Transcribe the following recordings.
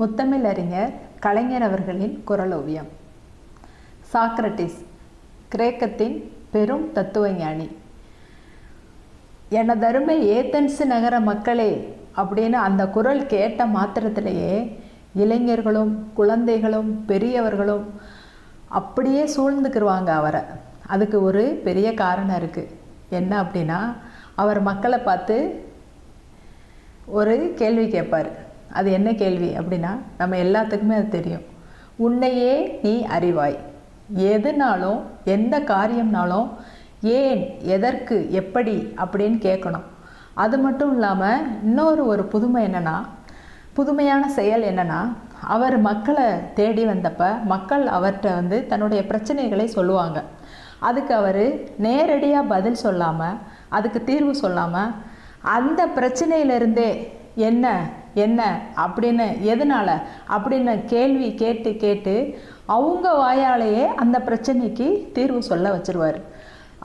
முத்தமிழ் அறிஞர் கலைஞர் அவர்களின் குரல் ஓவியம் சாக்ரட்டிஸ் கிரேக்கத்தின் பெரும் தத்துவஞானி. எனதருமை ஏத்தன்ஸ் நகர மக்களே அப்படின்னு அந்த குரல் கேட்ட மாத்திரத்திலேயே இளைஞர்களும் குழந்தைகளும் பெரியவர்களும் அப்படியே சூழ்ந்துக்கிருவாங்க அவரை. அதுக்கு ஒரு பெரிய காரணம் இருக்குது என்ன அப்படின்னா அவர் மக்களை பார்த்து ஒரு கேள்வி கேட்பார். அது என்ன கேள்வி அப்படின்னா நம்ம எல்லாத்துக்குமே அது தெரியும். உன்னையே நீ அறிவாய். எதுனாலும் எந்த காரியம்னாலும் ஏன் எதற்கு எப்படி அப்படின்னு கேட்கணும். அது மட்டும் இல்லாமல் இன்னொரு ஒரு புதுமை என்னென்னா புதுமையான செயல் என்னென்னா அவர் மக்களை தேடி வந்தப்ப மக்கள் அவர்கிட்ட வந்து தன்னுடைய பிரச்சனைகளை சொல்லுவாங்க. அதுக்கு அவர் நேரடியாக பதில் சொல்லாமல் அதுக்கு தீர்வு சொல்லாமல் அந்த பிரச்சனையிலிருந்தே என்ன என்ன? அப்படின்னு எதனால்? அப்படின்னு கேள்வி கேட்டு கேட்டு அவங்க வாயாலேயே அந்த பிரச்சனைக்கு தீர்வு சொல்ல வச்சுருவார்.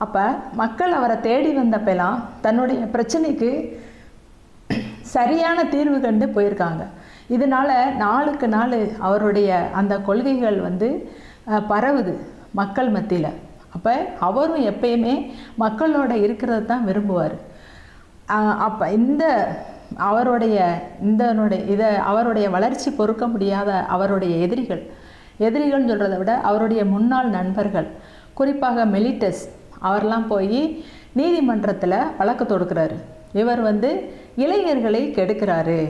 அப்போ மக்கள் அவரை தேடி வந்தப்பெல்லாம் தன்னுடைய பிரச்சனைக்கு சரியான தீர்வு கண்டு போயிருக்காங்க. இதனால் நாளுக்கு நாள் அவருடைய அந்த கொள்கைகள் வந்து பரவுது மக்கள் மத்தியில். அப்போ அவரும் எப்பயுமே மக்களோட இருக்கிறது தான் விரும்புவார். அப்போ இந்த அவருடைய இந்த இதை அவருடைய வளர்ச்சி பொறுக்க முடியாத அவருடைய எதிரிகள். எதிரிகள்னு சொல்கிறத விட அவருடைய முன்னாள் நண்பர்கள். குறிப்பாக மெலிட்டஸ் அவர்லாம் போய் நீதிமன்றத்தில் வழக்கு தொடுக்கிறாரு. இவர் வந்து இளைஞர்களை கெடுக்கிறாரு.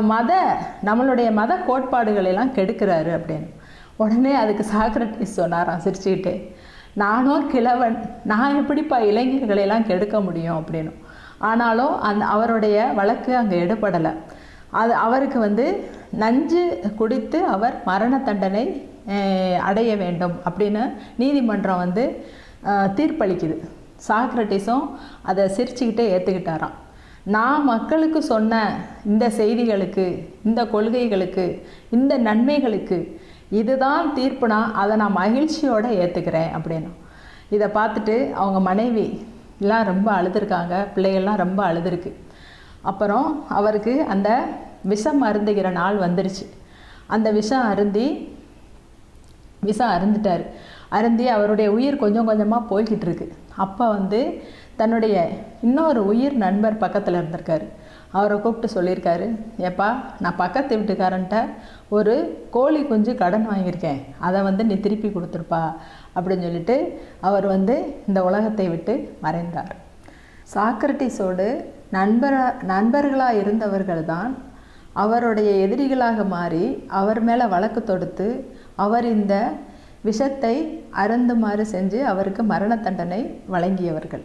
மத நம்மளுடைய மத கோட்பாடுகளெல்லாம் கெடுக்கிறாரு அப்படின்னு. உடனே அதுக்கு சாக்ரட்டிஸ் சொன்னாராம் சிரிச்சுக்கிட்டு. நானும் கிழவன் நான் எப்படிப்பா இளைஞர்களையெல்லாம் கெடுக்க முடியும் அப்படின்னு. ஆனாலும் அந் அவருடைய வழக்கு அங்கே எடுபடலை. அது அவருக்கு வந்து நஞ்சு குடித்து அவர் மரண தண்டனை அடைய வேண்டும் அப்படின்னு நீதிமன்றம் வந்து தீர்ப்பளிக்குது. சாக்ரட்டிஸும் அதை சிரிச்சுக்கிட்டே ஏற்றுக்கிட்டாராம் நான் மக்களுக்கு சொன்ன இந்த செய்திகளுக்கு இந்த கொள்கைகளுக்கு இந்த நன்மைகளுக்கு இதுதான் தீர்ப்புனா அதை நான் மகிழ்ச்சியோடு ஏற்றுக்கிறேன் அப்படின்னு. இதை பார்த்துட்டு அவங்க மனைவி எல்லாம் ரொம்ப அழுதுருக்காங்க. பிள்ளைகள்லாம் ரொம்ப அழுதுருக்கு. அப்புறம் அவருக்கு அந்த விஷம் அருந்துகிற நாள் வந்துருச்சு. அந்த விஷம் அருந்தி விஷம் அருந்துட்டார். அருந்தி அவருடைய உயிர் கொஞ்சம் கொஞ்சமாக போய்கிட்டு இருக்கு. அப்போ வந்து தன்னுடைய இன்னொரு உயிர் நண்பர் பக்கத்தில் இருந்திருக்காரு. அவரை கூப்பிட்டு சொல்லியிருக்காரு ஏப்பா நான் பக்கத்து வீட்டுக்காரன்ட்ட ஒரு கோழி குஞ்சு கடன் வாங்கியிருக்கேன். அதை வந்து நீ திருப்பி கொடுத்துருப்பா அப்படின்னு சொல்லிட்டு அவர் வந்து இந்த உலகத்தை விட்டு மறைந்தார். சாக்ரட்டிஸோடு நண்பராக நண்பர்களாக இருந்தவர்கள் தான் அவருடைய எதிரிகளாக மாறி அவர் மேலே வழக்கு தொடுத்து அவர் இந்த விஷத்தை அருந்துமாறு செஞ்சு அவருக்கு மரண தண்டனை வழங்கியவர்கள்.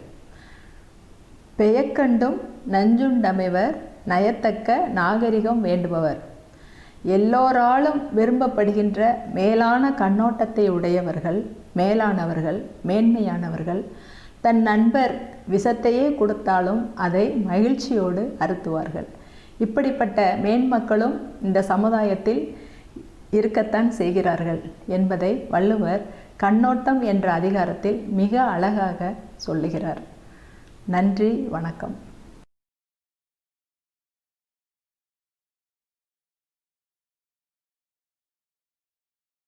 பெயக்கண்டும் நஞ்சுண்டமைவர் நயத்தக்க நாகரிகம் வேண்டுபவர். எல்லோராலும் விரும்பப்படுகின்ற மேலான கண்ணோட்டத்தை உடையவர்கள் மேலானவர்கள் மேன்மையானவர்கள் தன் நண்பர் விஷத்தையே கொடுத்தாலும் அதை மகிழ்ச்சியோடு அறுத்துவார்கள். இப்படிப்பட்ட மேன்மக்களும் இந்த சமுதாயத்தில் இருக்கத்தான் செய்கிறார்கள் என்பதை வள்ளுவர் கண்ணோட்டம் என்ற அதிகாரத்தில் மிக அழகாக சொல்லுகிறார். நன்றி வணக்கம்.